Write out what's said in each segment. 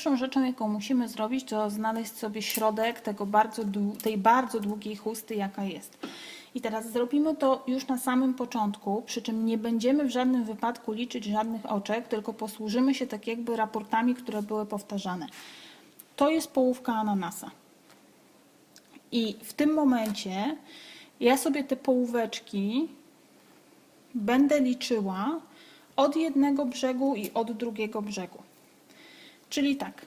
pierwszą rzeczą, jaką musimy zrobić, to znaleźć sobie środek tego bardzo, tej bardzo długiej chusty, jaka jest. I teraz zrobimy to już na samym początku, przy czym nie będziemy w żadnym wypadku liczyć żadnych oczek, tylko posłużymy się tak jakby raportami, które były powtarzane. To jest połówka ananasa. I w tym momencie ja sobie te połóweczki będę liczyła od jednego brzegu i od drugiego brzegu. Czyli tak,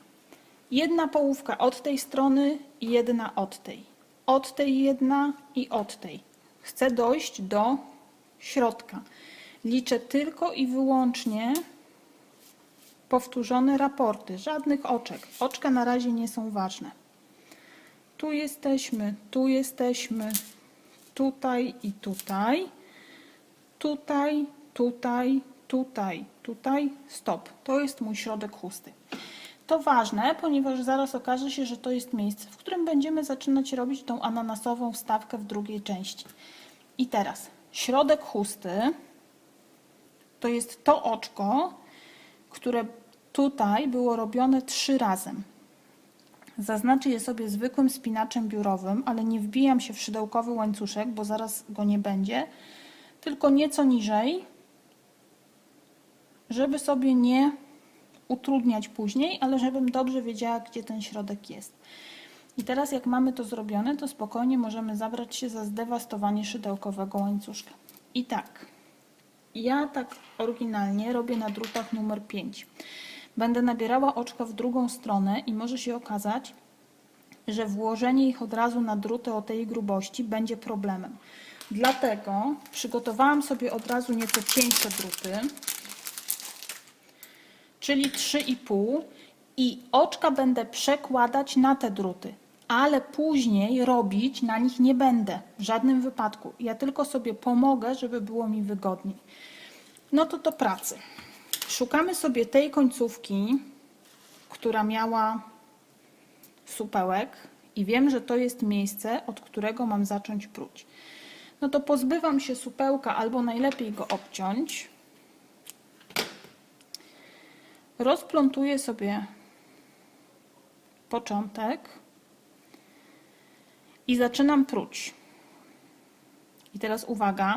jedna połówka od tej strony jedna od tej. Od tej jedna i od tej. Chcę dojść do środka. Liczę tylko i wyłącznie powtórzone raporty, żadnych oczek. Oczka na razie nie są ważne. Tu jesteśmy, tu jesteśmy, tutaj i tutaj, tutaj, tutaj, tutaj, tutaj, stop. To jest mój środek chusty. To ważne, ponieważ zaraz okaże się, że to jest miejsce, w którym będziemy zaczynać robić tą ananasową wstawkę w drugiej części. I teraz środek chusty to jest to oczko, które tutaj było robione trzy razem. Zaznaczę je sobie zwykłym spinaczem biurowym, ale nie wbijam się w szydełkowy łańcuszek, bo zaraz go nie będzie, tylko nieco niżej, żeby sobie nie utrudniać później, ale żebym dobrze wiedziała, gdzie ten środek jest. I teraz jak mamy to zrobione, to spokojnie możemy zabrać się za zdewastowanie szydełkowego łańcuszka. I tak, ja tak oryginalnie robię na drutach numer 5. Będę nabierała oczka w drugą stronę i może się okazać, że włożenie ich od razu na druty o tej grubości będzie problemem. Dlatego przygotowałam sobie od razu nieco cieńsze druty, czyli 3,5 i oczka będę przekładać na te druty, ale później robić na nich nie będę w żadnym wypadku. Ja tylko sobie pomogę, żeby było mi wygodniej. No to do pracy. Szukamy sobie tej końcówki, która miała supełek i wiem, że to jest miejsce, od którego mam zacząć pruć. No to pozbywam się supełka albo najlepiej go obciąć. Rozplątuję sobie początek i zaczynam pruć. I teraz uwaga.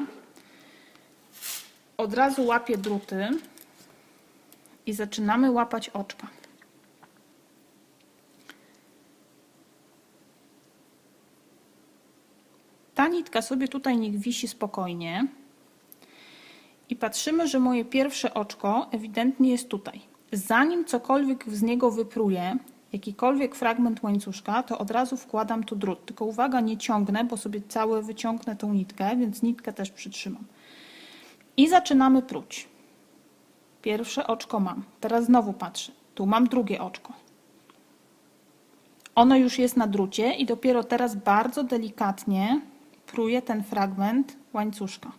Od razu łapię druty i zaczynamy łapać oczka. Ta nitka sobie tutaj niech wisi spokojnie. I patrzymy, że moje pierwsze oczko ewidentnie jest tutaj. Zanim cokolwiek z niego wypruję, jakikolwiek fragment łańcuszka, to od razu wkładam tu drut. Tylko uwaga, nie ciągnę, bo sobie całe wyciągnę tą nitkę, więc nitkę też przytrzymam. I zaczynamy pruć. Pierwsze oczko mam. Teraz znowu patrzę. Tu mam drugie oczko. Ono już jest na drucie i dopiero teraz bardzo delikatnie pruję ten fragment łańcuszka.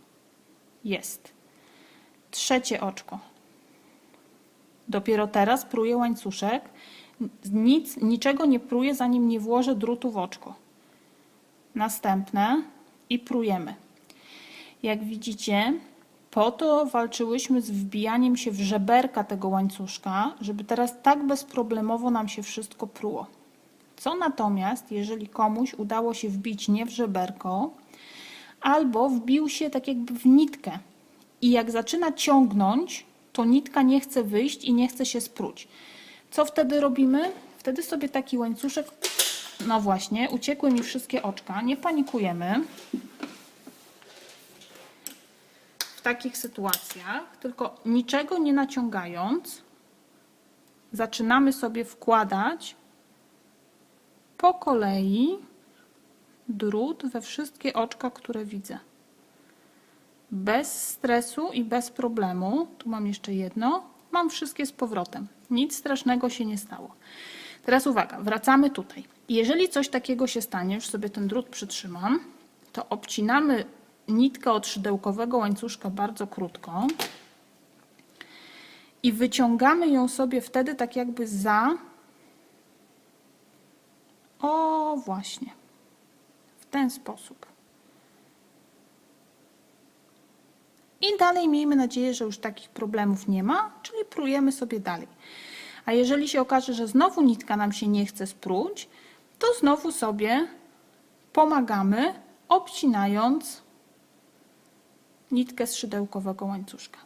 Jest. Trzecie oczko. Dopiero teraz pruję łańcuszek. Nic, niczego nie pruję, zanim nie włożę drutu w oczko. Następne i prujemy. Jak widzicie, po to walczyłyśmy z wbijaniem się w żeberka tego łańcuszka, żeby teraz tak bezproblemowo nam się wszystko pruło. Co natomiast, jeżeli komuś udało się wbić nie w żeberko, albo wbił się tak jakby w nitkę i jak zaczyna ciągnąć, to nitka nie chce wyjść i nie chce się spróć. Co wtedy robimy? Wtedy sobie taki łańcuszek, no właśnie, uciekły mi wszystkie oczka, nie panikujemy w takich sytuacjach, tylko niczego nie naciągając, zaczynamy sobie wkładać po kolei drut we wszystkie oczka, które widzę. Bez stresu i bez problemu. Tu mam jeszcze jedno. Mam wszystkie z powrotem. Nic strasznego się nie stało. Teraz uwaga, wracamy tutaj. Jeżeli coś takiego się stanie, już sobie ten drut przytrzymam, to obcinamy nitkę od szydełkowego łańcuszka bardzo krótko i wyciągamy ją sobie wtedy tak jakby za o właśnie w ten sposób. I dalej miejmy nadzieję, że już takich problemów nie ma, czyli prujemy sobie dalej. A jeżeli się okaże, że znowu nitka nam się nie chce spróć, to znowu sobie pomagamy, obcinając nitkę z szydełkowego łańcuszka.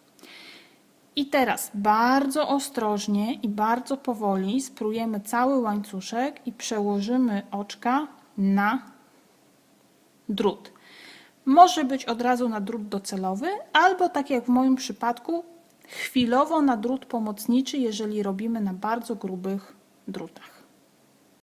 I teraz bardzo ostrożnie i bardzo powoli sprujemy cały łańcuszek i przełożymy oczka na drut. Może być od razu na drut docelowy, albo tak jak w moim przypadku, chwilowo na drut pomocniczy, jeżeli robimy na bardzo grubych drutach.